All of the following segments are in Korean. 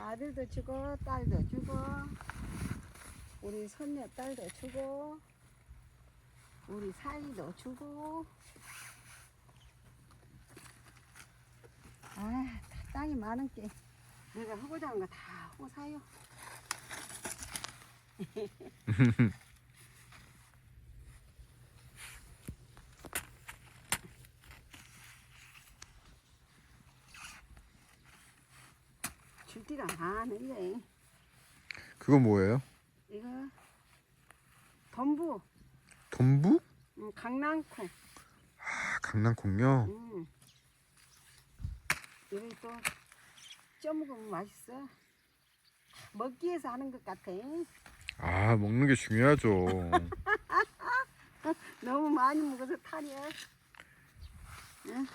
아들도 주고 딸도 주고 우리 손녀 딸도 주고 우리 사이도 주고. 아 땅이 많은 게 내가 하고자 하는 거 다 하고 사요 줄기가 많은데 그건 뭐예요? 이거 덤부 돈부? 음, 강낭콩 아, 강낭콩요. 음. 이거 또 쪄먹으면 맛있어 먹기 위해서 하는 것 같아 아, 먹는 게 중요하죠. 너무 많이 먹어서 탈이야 응?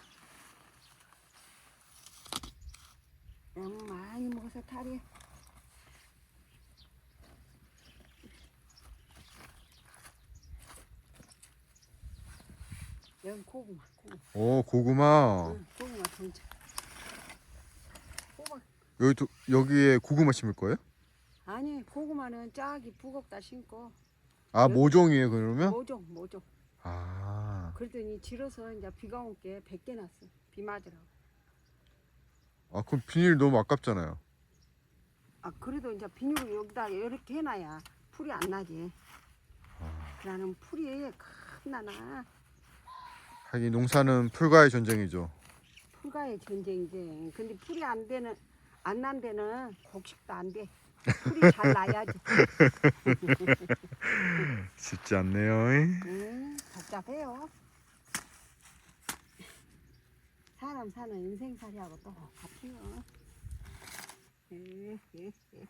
너무 많이 먹어서 탈이야 여기 고구마 고구마. 오, 고구마. 응, 고구마 동자. 여기 또, 여기에 고구마 심을 거예요? 아니 고구마는 짝이 부겁다 심고. 아, 여기- 모종이에요, 그러면? 모종 모종. 아, 그러더니 질어서 이제 비가 온 게 100개 났어. 비 맞으라고 아, 그럼 비닐 너무 아깝잖아요. 아 그래도 이제 비닐을 여기다 이렇게 해놔야 풀이 안 나지 그러는 풀이 큰나나 하긴 농사는 풀과의 전쟁이죠. 풀과의 전쟁이지 근데 풀이 안 되는 안 난 데는 곡식도 안 돼 풀이 잘 나야지 쉽지 않네요. 음, 복잡해요 사람 사는 인생살이하고 또 같아요 예, 예, 예.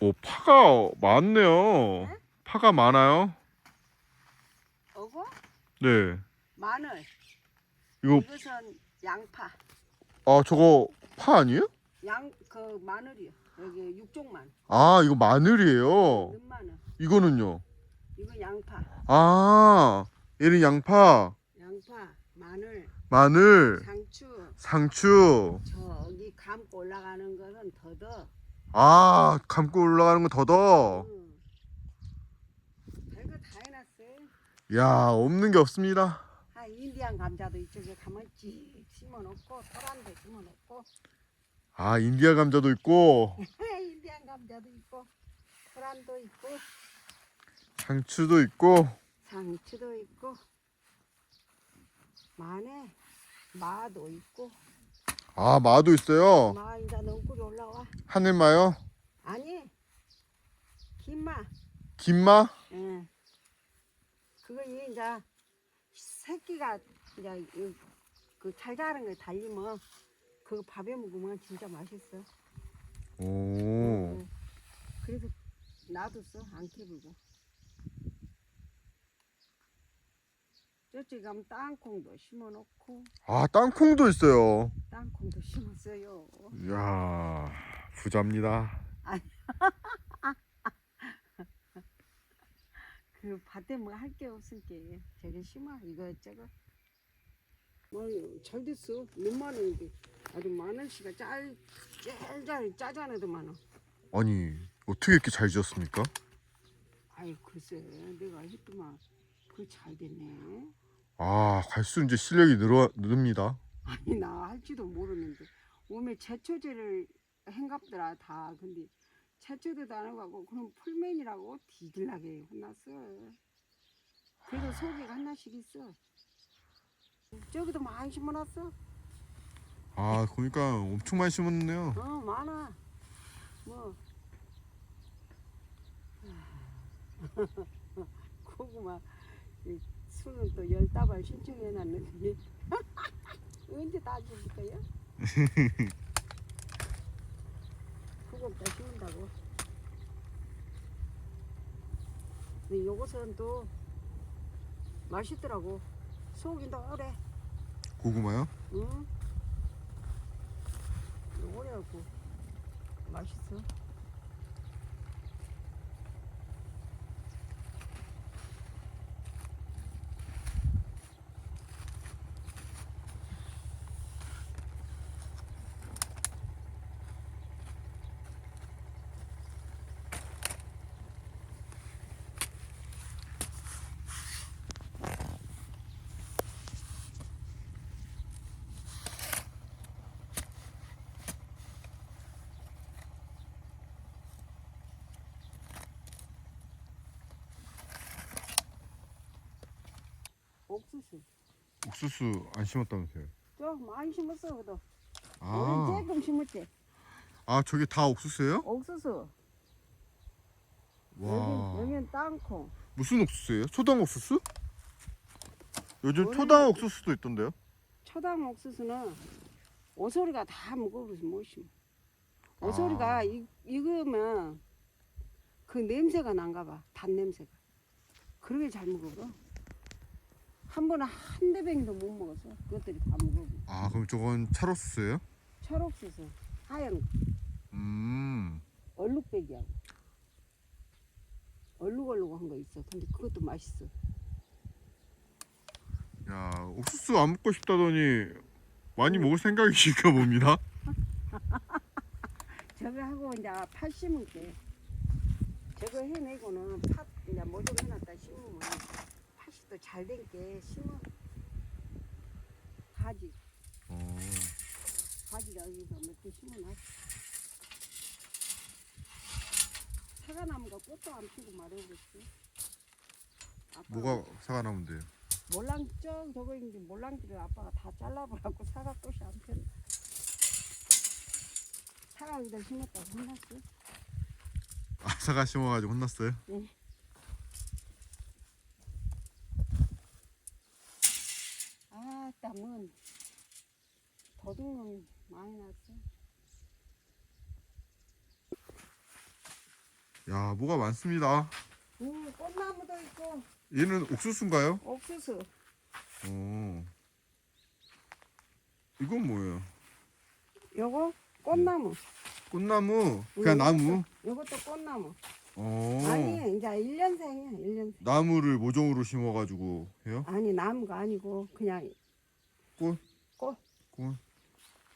오, 파가 많네요. 파가 많아요. 어고 네. 마늘 이거, 이것은 양파 아, 저거 파 아니에요? 양 그 마늘이요 여기 육종만 아, 이거 마늘이에요. 눈마늘 이거는요. 이거 양파 아, 얘는 양파 마늘 마늘, 상추 상추. 저기 감고 올라가는 것은 더더 아, 감고 올라가는 거 더더. 응. 별거 다 해놨어요 야, 없는 게 없습니다. 아 인디안 감자도 이쪽에 가면 찌 심어놓고 토란도 심어놓고 아, 인디아 감자도 있고, 인디안 감자도 있고 토란도 있고 상추도 있고. 상추도 있고 마늘 마도 있고 아, 마도 있어요. 마 이제 너구리 올라와 하늘마요? 아니 김마 김마? 예. 그거 이 이제 새끼가 이제 그잘 자란 거 달리면 그거 밥에 먹으면 진짜 맛있어. 오, 응. 그래서 놔뒀어 안 캐불고. 저쪽에 가면 땅콩도 심어놓고 아, 땅콩도 있어요. 땅콩도 심었어요. 이야, 부자입니다. 그 밭에 뭐 할 게 없으니까 저기 심어 이거 저거 뭐잘 됐어 눈만은데 아주 마늘씨가 짤 짤짤 짜자네더만은 아니, 어떻게 이렇게 잘 지었습니까? 아이 글쎄 내가 했더만 그잘 됐네 아, 갈수록 이제 실력이 늘어, 느릅니다. 아니 나 할지도 모르는데. 오메 제초제를 행갑더라 다. 근데 제초제도 안 하고 그럼 풀맨이라고 뒤질나게 혼났어. 그래서 속이가 하나씩 있어. 저기도 많이 심어놨어. 아, 그러니까 엄청 많이 심었네요. 어 많아. 뭐. 고구마 이 수는 또열 다발 신청해놨는데 언제 다줄 거야? 그거 다 심는다고 근데 요것은 또 맛있더라고 속이 노래 고구마요? 응? 노래하고 맛있어 옥수수. 옥수수 안 심었다면서요? 좀 많이 심었어, 그도. 아, 조금 심었지. 아 저게 다 옥수수예요? 옥수수. 와, 여기, 여기는 땅콩. 무슨 옥수수예요? 초당 옥수수? 요즘 초당 옥수수도 있던데요? 초당 옥수수는 오소리가 다 먹어버려서 못 심어. 아. 오소리가 이, 익으면 그 냄새가 난가 봐. 단 냄새가. 그러게 잘 먹어버려. 한 번에 한 대뱅이도 못 먹었어. 그것들이 다 먹어버려. 아 그럼 저건 찰옥수수예요? 철옥수수, 하얀 거, 음, 얼룩배기하고. 얼룩얼룩한 거 있어. 근데 그것도 맛있어. 야 옥수수 안 먹고 싶다더니 많이 먹을 생각이신가 봅니다. 저거 하고 이제 팥 심을 게 저거 해내고는 팥 이제 모종 해놨다 심으면 또잘된 게 심어. 가지. 어, 가지가 여기서 몇 개 심어놨어. 사과나무가 꽃도 안 피고 말해버렸어 아빠가 뭐가 사과 나무인데요? 몰랑 저 저거 이제 몰랑지를 아빠가 다 잘라버렸고 사과 꽃이 안 폈네 사과 여기다 심었다고 혼났어 아 사과 심어가지고 혼났어요? 아따 뭔 도둑놈 많이 났어 야 뭐가 많습니다. 음 꽃나무도 있고 얘는 옥수수인가요? 옥수수 어. 이건 뭐예요? 요거 꽃나무 꽃나무 그냥 나무. 요것도 꽃나무 어. 아니 이제 1년생이야 1년생 나무를 모종으로 심어가지고 해요? 아니 나무가 아니고 그냥 꽃? 꽃 꽃.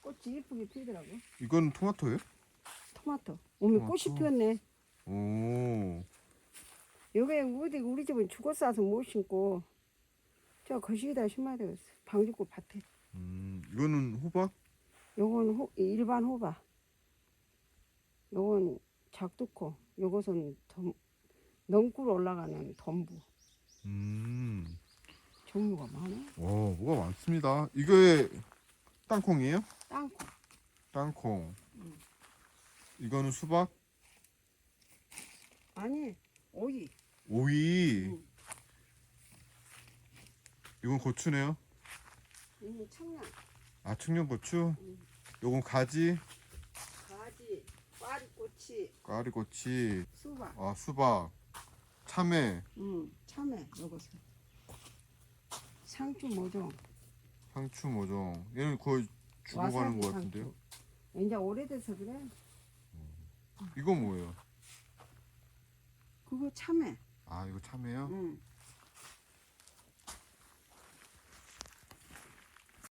꽃이 예쁘게 피더라고 이건 토마토예요? 토마토 오늘 토마토. 꽃이 피었네 오. 요게 우리 우리 집은 죽었어서 못 심고 저 거시기다 심어야 되겠어 방지꽃 밭에 음, 이거는 호박? 요건 호, 일반 호박. 요건 작두콩. 요것은 덤, 넝굴 올라가는 덤부. 음. 종류가 많아. 와, 뭐가 많습니다. 이게 땅콩이에요? 땅콩. 땅콩. 음. 이거는 수박, 아니, 오이. 오이. 음. 이건 고추네요. 이 청양, 아, 청양고추. 음. 요건 가지, 가지, 꽈리꼬치, 까리고치, 수박. 아, 수박, 참외, 음, 참외. 요것은. 상추 모종. 상추 모종. 얘는 거의 죽어가는 것 같은데요. 상추. 이제 오래돼서 그래. 이건 뭐예요? 그거 참외. 아, 이거 참외요? 음.